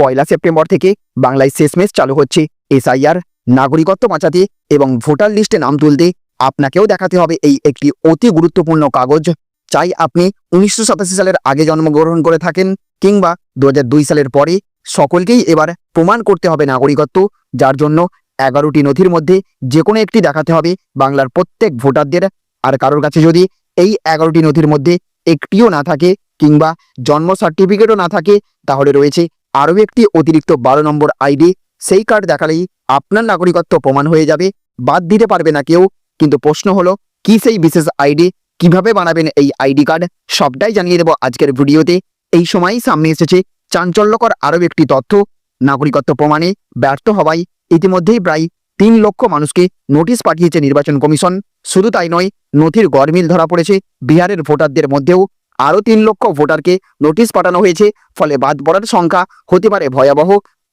পয়লা September থেকে বাংলায় শেষমেশ চালু হচ্ছে এসআইআর। নাগরিকত্ব বাঁচাতে এবং ভোটার লিস্টে নাম তুলতে আপনাকেও দেখাতে হবে এই একটি অতি গুরুত্বপূর্ণ কাগজ। চাই আপনি উনিশশো সাতাশি সালের আগে জন্মগ্রহণ করে থাকেন কিংবা দু হাজার দুই সালের পরে। সকলকেই এবার প্রমাণ করতে হবে নাগরিকত্ব, যার জন্য এগারোটি নথির মধ্যে যে কোনো একটি দেখাতে হবে বাংলার প্রত্যেক ভোটারদের। আর কারোর কাছে যদি এই এগারোটি নথির মধ্যে একটিও না থাকে কিংবা জন্ম সার্টিফিকেটও না থাকে, তাহলে রয়েছে আরও একটি অতিরিক্ত বারো নম্বর আইডি, সেই কার্ড দেখালেই আপনার নাগরিকত্ব প্রমাণ হয়ে যাবে। বাদ দিতে পারবে না কেউ, কিন্তু প্রশ্ন হলো, কি সেই বিশেষ আইডি? কীভাবে বানাবেন এই আইডি কার্ড? সবটাই জানিয়ে দেব আজকের ভিডিওতে। এই সময়ই সামনে এসেছে চাঞ্চল্যকর আরও একটি তথ্য। নাগরিকত্ব প্রমাণে ব্যর্থ হওয়ায় ইতিমধ্যেই প্রায় তিন লক্ষ মানুষকে নোটিশ পাঠিয়েছে নির্বাচন কমিশন। শুধু তাই নয়, নথির গরমিল ধরা পড়েছে বিহারের ভোটারদের মধ্যেও। আরও তিন লক্ষ ভোটারকে নোটিশ পাঠানো হয়েছে। ফলে বাদ পড়ার সংখ্যা হতে পারে ভয়াবহ।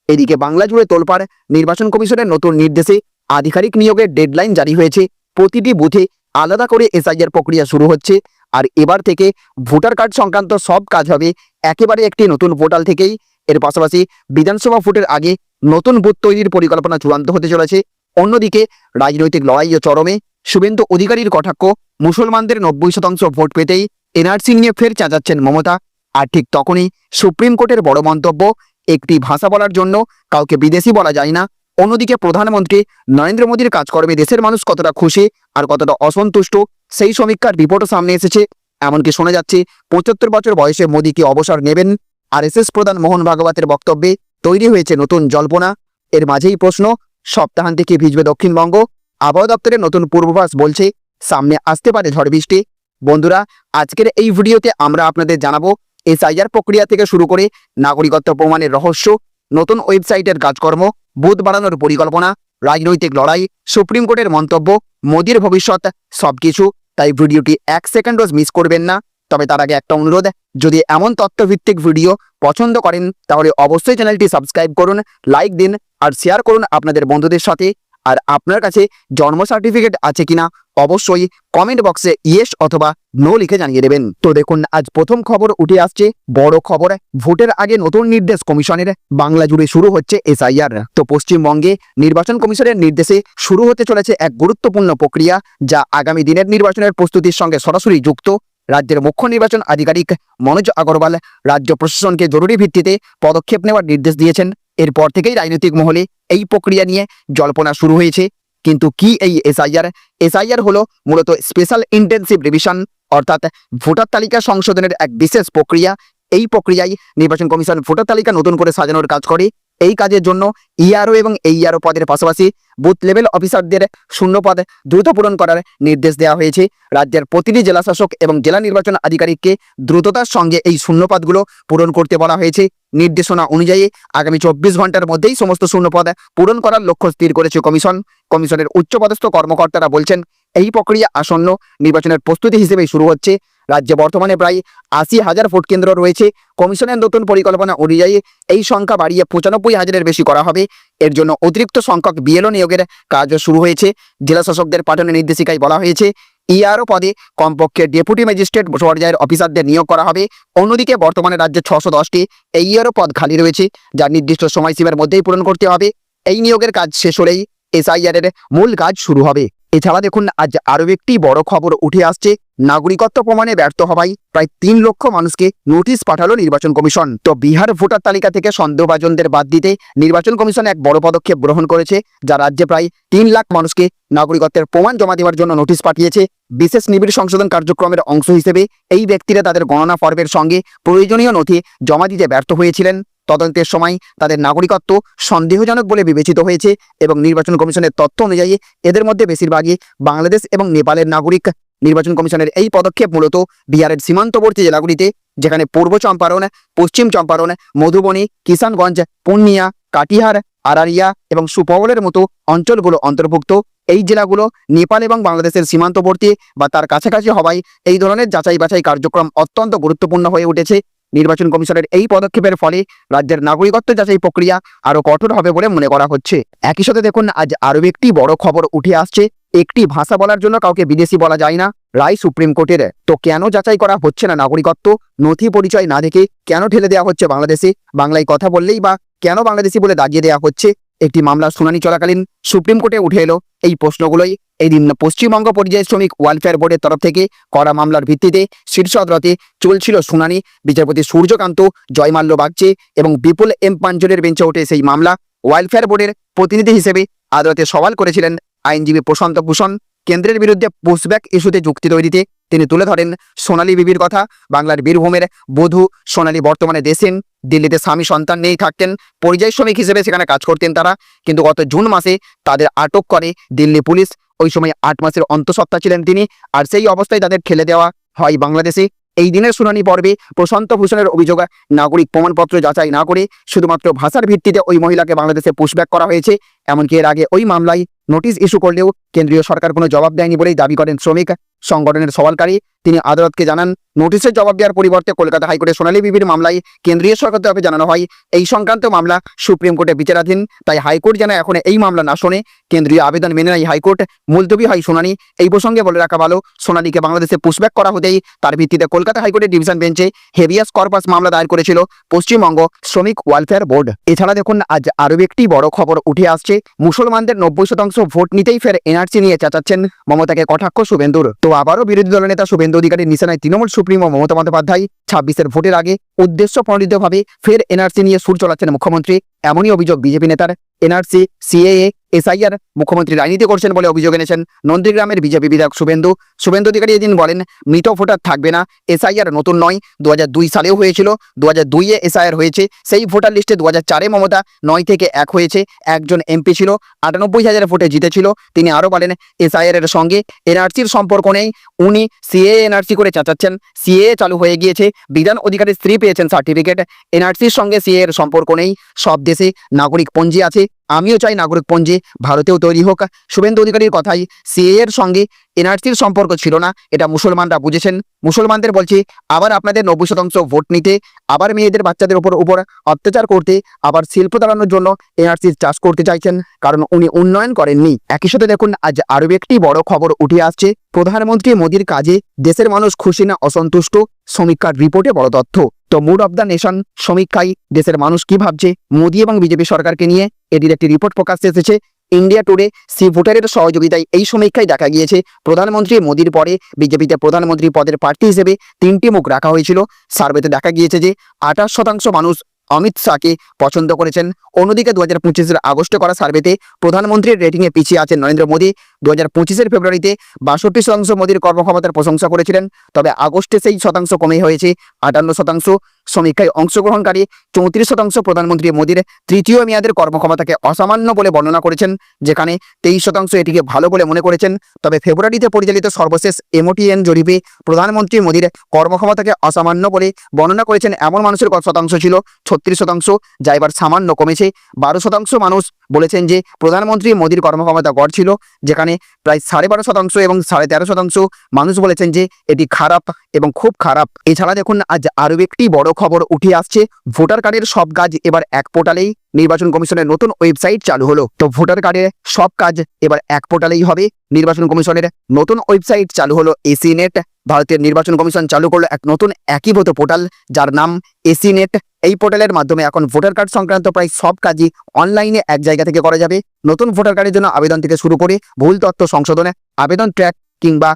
এদিকে বাংলা জুড়ে তোলপাড় নির্বাচন কমিশনের নতুন নির্দেশে আধিকারিক নিয়োগের ডেডলাইন জারি হয়েছে। প্রতিটি বুথে আলাদা করে এসআইআর প্রক্রিয়া শুরু হচ্ছে। আর এবার থেকে ভোটার কার্ড সংক্রান্ত সব কাজ হবে একেবারে একটি নতুন পোর্টাল থেকেই। এর পাশাপাশি বিধানসভা ভোটের আগে নতুন বুথ তৈরির পরিকল্পনা চূড়ান্ত হতে চলেছে। অন্যদিকে রাজনৈতিক লড়াই ও চরমে শুভেন্দু অধিকারীর কটাক্ষ। মুসলমানদের নব্বই শতাংশ ভোট পেতেই এনআরসি নিয়ে ফের চাঁচাচ্ছেন মমতা। আর ঠিক তখনই সুপ্রিম কোর্টের বড় মন্তব্য, একটি ভাষা বলার জন্য কাউকে বিদেশি বলা যায় না। অন্যদিকে প্রধানমন্ত্রী নরেন্দ্র মোদীর কাজকর্মে দেশের মানুষ কতটা খুশি আর কতটা অসন্তুষ্ট, সেই সমীক্ষার রিপোর্টও সামনে এসেছে। এমনকি শোনা যাচ্ছে, পঁচাত্তর বছর বয়সে মোদী কি অবসর নেবেন? আরএসএস প্রধান মোহন ভাগবতের বক্তব্যে তৈরি হয়েছে নতুন জল্পনা। এর মাঝেই প্রশ্ন, সপ্তাহান্তে কি ভিজবে দক্ষিণবঙ্গ? আবহাওয়া দপ্তরের নতুন পূর্বাভাস বলছে, সামনে আসতে পারে ঝড় বৃষ্টি। বন্ধুরা, আজকের এই ভিডিওতে আমরা আপনাদের জানাব এসআইআর প্রক্রিয়া থেকে শুরু করে নাগরিকত্ব প্রমাণের রহস্য, নতুন ওয়েবসাইটের কাজকর্ম, বুথ বাড়ানোর পরিকল্পনা, রাজনৈতিক লড়াই, সুপ্রিম কোর্টের মন্তব্য, মোদির ভবিষ্যৎ, সবকিছু। তাই ভিডিওটি এক সেকেন্ড সেকেন্ডও মিস করবেন না। তবে তার আগে একটা অনুরোধ, যদি এমন তথ্যভিত্তিক ভিডিও পছন্দ করেন, তাহলে অবশ্যই চ্যানেলটি সাবস্ক্রাইব করুন, লাইক দিন, আর শেয়ার করুন আপনাদের বন্ধুদের সাথে। আর আপনার কাছে জন্ম সার্টিফিকেট আছে কিনা অবশ্যই কমেন্ট বক্সে ইয়েস অথবা নো লিখে জানিয়ে দেবেন। তো দেখুন, আজ প্রথম খবর উঠে আসছে, বড় খবর, ভোটের আগে নতুন নির্দেশ কমিশনের, বাংলা জুড়ে শুরু হচ্ছে এসআইআর তো পশ্চিমবঙ্গে নির্বাচন কমিশনের নির্দেশে শুরু হতে চলেছে এক গুরুত্বপূর্ণ প্রক্রিয়া, যা আগামী দিনের নির্বাচনের প্রস্তুতির সঙ্গে সরাসরি যুক্ত। রাজ্যের মুখ্য নির্বাচন আধিকারিক মনোজ আগরওয়াল রাজ্য প্রশাসনকে জরুরি ভিত্তিতে পদক্ষেপ নেওয়ার নির্দেশ দিয়েছেন। এরপর থেকেই রাজনৈতিক মহলে এই প্রক্রিয়া নিয়ে জল্পনা শুরু হয়েছে। কিন্তু কি এই এসআইআর? এসআইআর হলো মূলত স্পেশাল ইন্টেন্সিভ রিভিশন অর্থাৎ ভোটার তালিকা সংশোধনের এক বিশেষ প্রক্রিয়া। এই প্রক্রিয়ায় নির্বাচন কমিশন ভোটার তালিকা নতুন করে সাজানোর কাজ করে। এই কাজের জন্য ইআরও এবং এইআরও পদের পাশাপাশি বুথ লেভেল অফিসারদের শূন্যপদ দ্রুত পূরণ করার নির্দেশ দেওয়া হয়েছে। রাজ্যের প্রতিটি জেলাশাসক এবং জেলা নির্বাচন আধিকারিককে দ্রুততার সঙ্গে এই শূন্যপদগুলো পূরণ করতে বলা হয়েছে। নির্দেশনা অনুযায়ী আগামী চব্বিশ ঘণ্টার মধ্যেই সমস্ত শূন্যপদ পূরণ করার লক্ষ্য স্থির করেছে কমিশন। কমিশনের উচ্চপদস্থ কর্মকর্তারা বলছেন, এই প্রক্রিয়া আসন্ন নির্বাচনের প্রস্তুতি হিসেবেই শুরু হচ্ছে। রাজ্যে বর্তমানে প্রায় আশি হাজার ভোট কেন্দ্র রয়েছে। কমিশনের নতুন পরিকল্পনা অনুযায়ী এই সংখ্যা বাড়িয়ে পঁচানব্বই হাজারের বেশি করা হবে। এর জন্য অতিরিক্ত সংখ্যক বিএলও নিয়োগের কাজও শুরু হয়েছে। জেলা শাসকদের পাঠানো নির্দেশিকায় বলা হয়েছে, ইআরও পদে কমপক্ষে ডেপুটি ম্যাজিস্ট্রেট পর্যায়ের অফিসারদের নিয়োগ করা হবে। অন্যদিকে বর্তমানে রাজ্যে ছশো দশটি এই এইআরও পদ খালি রয়েছে, যা নির্দিষ্ট সময়সীমার মধ্যেই পূরণ করতে হবে। এই নিয়োগের কাজ শেষ হলেই এসআইআর এর মূল কাজ শুরু হবে। এছাড়া দেখুন, আজ আরও একটি বড় খবর উঠে আসছে। নাগরিকত্ব প্রমাণে ব্যর্থ হওয়ায় প্রায় তিন লক্ষ মানুষকে নোটিশ পাঠালো নির্বাচন কমিশন। তো বিহার ভোটার তালিকা থেকে সন্দেহভাজনদের বাদ দিতে নির্বাচন কমিশন এক বড় পদক্ষেপ গ্রহণ করেছে, যা রাজ্যে প্রায় তিন লাখ মানুষকে নাগরিকত্বের প্রমাণ জমা দেওয়ার জন্য নোটিশ পাঠিয়েছে। বিশেষ নিবিড় সংশোধন কার্যক্রমের অংশ হিসেবে এই ব্যক্তিরা তাদের গণনা পর্বের সঙ্গে প্রয়োজনীয় নথি জমা দিতে ব্যর্থ হয়েছিলেন। তদন্তের সময় তাদের নাগরিকত্ব সন্দেহজনক বলে বিবেচিত হয়েছে এবং নির্বাচন কমিশনের তথ্য অনুযায়ী এদের মধ্যে বেশিরভাগই বাংলাদেশ এবং নেপালের নাগরিক। নির্বাচন কমিশনের এই পদক্ষেপ মূলত বিহারের সীমান্তবর্তী জেলাগুলিতে, যেখানে পূর্ব চম্পারণ, পশ্চিম চম্পারণ, মধুবনী, কিষানগঞ্জ, পূর্ণিয়া, কাটিহার, আরারিয়া এবং সুপবলের মতো অঞ্চলগুলো অন্তর্ভুক্ত। এই জেলাগুলো নেপাল এবং বাংলাদেশের সীমান্তবর্তী বা তার কাছাকাছি হওয়ায় এই ধরনের যাচাই বাছাই কার্যক্রম অত্যন্ত গুরুত্বপূর্ণ হয়ে উঠেছে। নির্বাচন কমিশনের এই পদক্ষেপের ফলে রাজ্যের নাগরিকত্ব যাচাই প্রক্রিয়া আরও কঠোর হবে বলে মনে করা হচ্ছে। একই সাথে দেখুন, আজ আরও একটি বড় খবর উঠে আসছে। একটি ভাষা বলার জন্য কাউকে বিদেশি বলা যায় না। রায় সুপ্রিম কোর্টের। তো কেন যাচাই করা হচ্ছে না নাগরিকত্ব? নথি পরিচয় না দেখে কেন ঠেলে দেওয়া হচ্ছে বাংলাদেশে? বাংলায় কথা বললেই বা কেন বাংলাদেশি বলে দাগিয়ে দেওয়া হচ্ছে? একটি মামলার শুনানি চলাকালীন সুপ্রিম কোর্টে উঠে এলো এই প্রশ্নগুলোই। এই দিন পশ্চিমবঙ্গ পরিযায়ী শ্রমিক ওয়েলফেয়ার বোর্ডের তরফ থেকে করা মামলার ভিত্তিতে শীর্ষ আদালতে চলছিল শুনানি। বিচারপতি সূর্যকান্ত জয়মাল্য বাগচে এবং বিপুল এম পাঞ্জরের বেঞ্চে ওঠে সেই মামলা। ওয়েলফেয়ার বোর্ডের প্রতিনিধি হিসেবে আদালতে সওয়াল করেছিলেন আইনজীবী প্রশান্ত ভূষণ। কেন্দ্রের বিরুদ্ধে পুশব্যাক ইস্যুতে যুক্তি তৈরিতে তিনি তুলে ধরেন সোনালী বিবির কথা। বাংলার বীরভূমের বধূ সোনালী বর্তমানে দেশেন দিল্লিতে স্বামী সন্তান নেই থাকতেন। পরিযায়ী শ্রমিক হিসেবে সেখানে কাজ করতেন তারা। কিন্তু গত জুন মাসে তাদের আটক করে দিল্লি পুলিশ। ওই সময় আট মাসের অন্তঃসত্ত্বা ছিলেন তিনি। আর সেই অবস্থায় তাদের ঠেলে দেওয়া হয় বাংলাদেশে। এই দিনের শুনানি পর্বে প্রশান্ত ভূষণের অভিযোগ, নাগরিক প্রমাণপত্র যাচাই না করে শুধুমাত্র ভাষার ভিত্তিতে ওই মহিলাকে বাংলাদেশে পুশব্যাক করা হয়েছে। এমনকি এর আগে ওই মামলায় নোটিশ ইস্যু করলেও কেন্দ্রীয় সরকার কোনো জবাব দেয়নি বলেই দাবি করেন শ্রমিক। সংগঠনের সওয়ালকারী। তিনি আদালতকে জানান, নোটিশের জবাব দেওয়ার পরিবর্তে কলকাতা হাইকোর্টে সোনালী বিবির মামলায় কেন্দ্রীয় সরকার তরফে জানানো হয়, এই সংক্রান্ত মামলা সুপ্রিম কোর্টে বিচারাধীন, তাই হাইকোর্ট যেন এখন এই মামলা না শোনে। কেন্দ্রীয় আবেদন মেনে নেয় হাইকোর্ট, মুলতবি হয় শুনানি। এই প্রসঙ্গে বলে রাখা ভালো সোনালীকে বাংলাদেশে পুশব্যাক করা হতেই তার ভিত্তিতে কলকাতা হাইকোর্টের ডিভিশন বেঞ্চে হেভিয়াস কর্পাস মামলা দায়ের করেছিল পশ্চিমবঙ্গ শ্রমিক ওয়েলফেয়ার বোর্ড। এছাড়া দেখুন, আজ আরও একটি বড় খবর উঠে আসছে। মুসলমানদের নব্বই শতাংশ ভোট নিতেই ফের এনআরসি নিয়ে চেঁচাচ্ছেন মমতাকে কটাক্ষ শুভেন্দুর। তো আবারও বিরোধী দলের নেতা শুভেন্দু অধিকারীর নিশানায় তৃণমূল সুপ্রিমো মমতা বন্দ্যোপাধ্যায় ছাব্বিশের ভোটের আগে উদ্দেশ্য প্রণোদিতভাবে ফের এনআরসি নিয়ে সুর চলাচ্ছেন মুখ্যমন্ত্রী। এমনই অভিযোগ বিজেপি নেতার। এনআরসি, সিএএ, এসআইআর মুখ্যমন্ত্রী রাজনীতি করছেন বলে অভিযোগ এনেছেন নন্দীগ্রামের বিজেপি বিধায়ক শুভেন্দু। শুভেন্দু অধিকারী এদিন বলেন, মৃত ভোটার থাকবে না, এসআইআর নতুন নয় দু দুই সালেও হয়েছিল দু হাজার দুইয়ে এসআইআর হয়েছে, সেই ভোটার লিস্টে দু হাজার চারে মমতা নয় থেকে এক হয়েছে, একজন এমপি ছিল, আটানব্বই হাজার ভোটে জিতেছিল, তিনি আরও বলেন এসআইআর এর সঙ্গে এনআরসির সম্পর্ক নেই, উনি সিএ এনআরসি করে চাচাচ্ছেন সিএ চালু হয়ে গিয়েছে বিধান অধিকারের স্ত্রী পেয়েছেন সার্টিফিকেট এনআরসির সঙ্গে সিএ এর সম্পর্ক নেই। সব দেশে নাগরিক পঞ্জি আছে। আমিও চাই নাগরিক পঞ্জি ভারতেও তৈরি হোক। শুভেন্দু অধিকারীর কথাই সিএ এর সঙ্গে এনআরসির সম্পর্ক ছিল না, এটা মুসলমানরা বুঝেছেন। মুসলমানদের বলছি, আবার আপনাদের নব্বই শতাংশ ভোট নিতে, আবার মেয়েদের বাচ্চাদের উপর উপর অত্যাচার করতে, আবার শিল্প দাঁড়ানোর জন্য এনআরসির চাষ করতে চাইছেন, কারণ উনি উন্নয়ন করেননি। একই সাথে দেখুন, আজ আরও একটি বড় খবর উঠে আসছে। প্রধানমন্ত্রী মোদীর কাজে দেশের মানুষ খুশি না, অসন্তুষ্ট সমীক্ষার রিপোর্টে বড় তথ্য। তো মুড অব দ্য নেশন সমীক্ষায় দেশের মানুষ কি ভাবছে? মোদী এবং বিজেপি সরকারকে নিয়ে এটির একটি রিপোর্ট প্রকাশ এসেছে। ইন্ডিয়া টুডে সি ভোটারের সহযোগিতায় এই সমীক্ষায় দেখা গিয়েছে, প্রধানমন্ত্রী মোদীর পরে বিজেপিতে প্রধানমন্ত্রী পদের প্রার্থী হিসেবে তিনটি মুখ রাখা হয়েছিল। সার্ভেতে দেখা গিয়েছে যে আঠাশ শতাংশ মানুষ অমিত শাহকে পছন্দ করেছেন। অন্যদিকে দু হাজার পঁচিশের আগস্টে করা সার্ভেতে প্রধানমন্ত্রীর রেটিংয়ে পিছিয়ে আছেন নরেন্দ্র মোদী। দু হাজার পঁচিশের ফেব্রুয়ারিতে বাষট্টি শতাংশ মোদীর কর্মক্ষমতার প্রশংসা করেছিলেন। তবে আগস্টে সেই শতাংশ কমে হয়েছে, আটান্ন শতাংশ। সমীক্ষায় অংশগ্রহণকারী চৌত্রিশ শতাংশ প্রধানমন্ত্রী মোদীর তৃতীয় মেয়াদের কর্মক্ষমতাকে অসামান্য বলে বর্ণনা করেছেন, যেখানে তেইশ শতাংশ এটিকে ভালো বলে মনে করেছেন। তবে ফেব্রুয়ারিতে পরিচালিত সর্বশেষ এমওটিএন জরিপে প্রধানমন্ত্রী মোদীর কর্মক্ষমতাকে অসামান্য বলে বর্ণনা করেছেন এমন মানুষের শতাংশ ছিল ছত্রিশ শতাংশ, যা এবার সামান্য কমেছে। বারো শতাংশ মানুষ বলেছেন যে, প্রধানমন্ত্রী মোদীর কর্মক্ষমতা গড় ছিল, যেখানে প্রায় সাড়ে বারো শতাংশ এবং সাড়ে তেরো শতাংশ মানুষ বলেছেন যে, এটি খারাপ এবং খুব খারাপ। এছাড়া দেখুন, আজ আরও একটি বড় খবর উঠে আসছে, ভোটার কার্ডের সব কাজ এবার এক পোর্টালেই নির্বাচন কমিশনের নতুন ওয়েবসাইট চালু হলো। তো ভোটার কার্ডের সব কাজ এবার এক পোর্টালেই হবে। নির্বাচন কমিশনের নতুন ওয়েবসাইট চালু হলো এসি নেট ভারতের নির্বাচন কমিশন চালু করল এক নতুন একীভূত পোর্টাল, যার নাম এসি নেট এই পোর্টালের মাধ্যমে এখন ভোটার কার্ড সংক্রান্ত প্রায় সব কাজই অনলাইনে এক জায়গা থেকে করা যাবে। নতুন ভোটার কার্ডের জন্য আবেদন থেকে শুরু করে ভুল তথ্য সংশোধনে, আবেদন ট্র্যাক কিংবা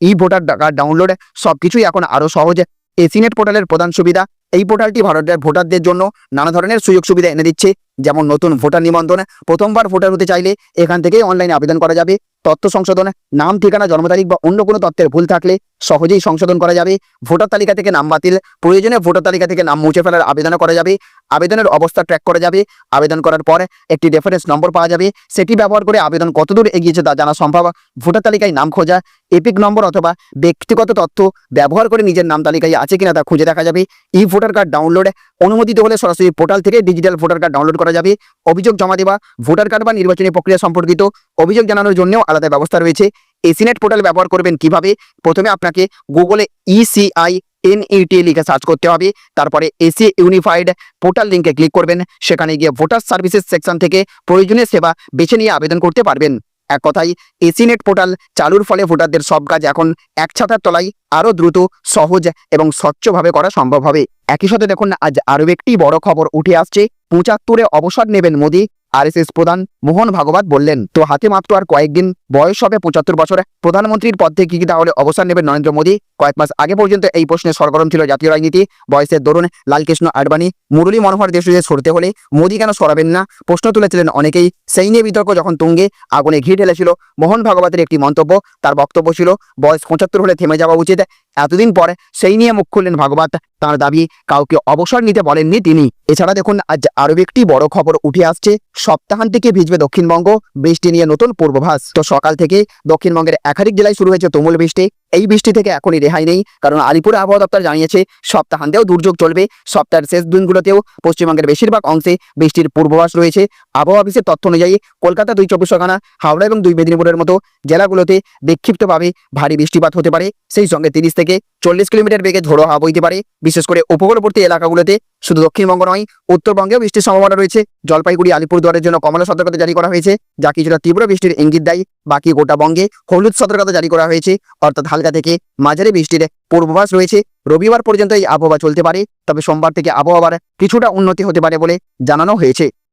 ই ভোটার কার্ড ডাউনলোড সবকিছুই এখন আরও সহজ। এসিনেট পোর্টালের প্রধান সুবিধা এই পোর্টালটি ভারতের ভোটারদের জন্য নানা ধরনের সুযোগ সুবিধা এনে দিচ্ছে, যেমন নতুন ভোটার নিবন্ধন। প্রথমবার ভোটার হতে চাইলে এখান থেকেই অনলাইনে আবেদন করা যাবে। তথ্য সংশোধন, নাম, ঠিকানা, জন্ম তারিখ বা অন্য কোনো তথ্যের ভুল থাকলে সহজেই সংশোধন করা যাবে। ভোটার তালিকা থেকে নাম বাতিল, প্রয়োজনে ভোটার তালিকা থেকে নাম মুছে ফেলার আবেদন করা যাবে। আবেদনের অবস্থা ট্র্যাক করা যাবে। আবেদন করার পর একটি রেফারেন্স নম্বর পাওয়া যাবে। সেটি ব্যবহার করে আবেদন কতদূর এগিয়েছে তা জানা সম্ভব। ভোটার তালিকায় নাম খোঁজা এপিক নম্বর অথবা ব্যক্তিগত তথ্য ব্যবহার করে নিজের নাম তালিকায় আছে কিনা তা খুঁজে দেখা যাবে। ই ভোটার কার্ড ডাউনলোড অনুমোদিত হলে সরাসরি পোর্টাল থেকে ডিজিটাল ভোটার কার্ড ডাউনলোড করা যাবে। অভিযোগ জমা দেওয়া ভোটার কার্ড বা নির্বাচনী প্রক্রিয়া সম্পর্কিত অভিযোগ জানানোর জন্যও আলাদা ব্যবস্থা রয়েছে। এসিনেট পোর্টাল ব্যবহার করবেন কীভাবে? প্রথমে আপনাকে গুগলে E ইসিআই এনইটি লিখে সার্চ করতে হবে। তারপরে এসি ইউনিফাইড পোর্টাল লিঙ্কে ক্লিক করবেন। সেখানে গিয়ে ভোটার সার্ভিসেস সেকশন থেকে প্রয়োজনীয় সেবা বেছে নিয়ে আবেদন করতে পারবেন। এক কথায়, এসিনেট পোর্টাল চালুর ফলে ভোটারদের সব কাজ এখন এক ছাতার তলায় আরও দ্রুত, সহজ এবং স্বচ্ছভাবে করা সম্ভব হবে। একই সাথে দেখুন, আজ আরও একটি বড় খবর উঠে আসছে। পঁচাত্তরে অবসর নেবেন মোদী। আরএসএস প্রধান মোহন ভাগবত বললেন, তো হাতে মাত্র আর কয়েকদিন বয়স হবে পঁচাত্তর বছরে। প্রধানমন্ত্রীর পদ থেকে কি তাহলে অবসর নেবেন নরেন্দ্র মোদী? কয়েক মাস আগে পর্যন্ত এই প্রশ্নে সরগরম ছিল জাতীয় রাজনীতি। বয়সের দরুন লালকৃষ্ণ আডবাণী। মুরলী মনোহর দেশে সরতে হলে মোদী কেন সরাবেন না? প্রশ্ন তুলেছিলেন অনেকেই। সেই নিয়ে বিতর্ক যখন তুঙ্গে আগুনে ঘি ঢেলেছিল। মোহন ভাগবতের একটি মন্তব্য, তার বক্তব্য ছিল, বয়স পঁচাত্তর হলে থেমে যাওয়া উচিত। এতদিন পরে সেই নিয়ে মুখ খুললেন ভাগবত। তার দাবি, কাউকে অবসর নিতে বলেননি তিনি। এছাড়া দেখুন, আজ আরও একটি বড় খবর উঠে আসছে। সপ্তাহান্ত থেকে ভিজবে দক্ষিণবঙ্গ। বৃষ্টি নিয়ে নতুন পূর্বাভাস। তো সকাল থেকে দক্ষিণবঙ্গের একাধিক জেলায় শুরু হয়েছে তুমুল বৃষ্টি। এই বৃষ্টি থেকে এখনই রেহাই নেই। কারণ আলিপুর আবহাওয়া দপ্তর জানিয়েছে, সপ্তাহান্তেও দুর্যোগ চলবে। সপ্তাহের শেষ দিনগুলোতেও পশ্চিমবঙ্গের বেশিরভাগ অংশে বৃষ্টির পূর্বাভাস রয়েছে। আবহাওয়া অফিসের তথ্য অনুযায়ী কলকাতা দুই চব্বিশ পরগনা হাওড়া এবং দুই মেদিনীপুরের মতো জেলাগুলোতে বিক্ষিপ্তভাবে ভারী বৃষ্টিপাত হতে পারে। সেই সঙ্গে তিরিশ থেকে চল্লিশ কিলোমিটার বেগে ঝোড়ো হাওয়া বইতে পারে। বিশেষ করে উপকূলবর্তী এলাকাগুলোতে শুধু দক্ষিণবঙ্গ নয়, উত্তরবঙ্গেও বৃষ্টির সম্ভাবনা রয়েছে। জলপাইগুড়ি, আলিপুরদুয়ারের জন্য কমলা সতর্কতা জারি করা হয়েছে, যা কিছুটা তীব্র বৃষ্টির ইঙ্গিত দেয়। বাকি গোটা বঙ্গে হলুদ সতর্কতা জারি করা হয়েছে। অর্থাৎ হালকা থেকে মাঝারি বৃষ্টির পূর্বাভাস রয়েছে। রবিবার পর্যন্ত এই আবহাওয়া চলতে পারে, তবে সোমবার থেকে আবহাওয়ার কিছুটা উন্নতি হতে পারে বলে জানানো হয়েছে।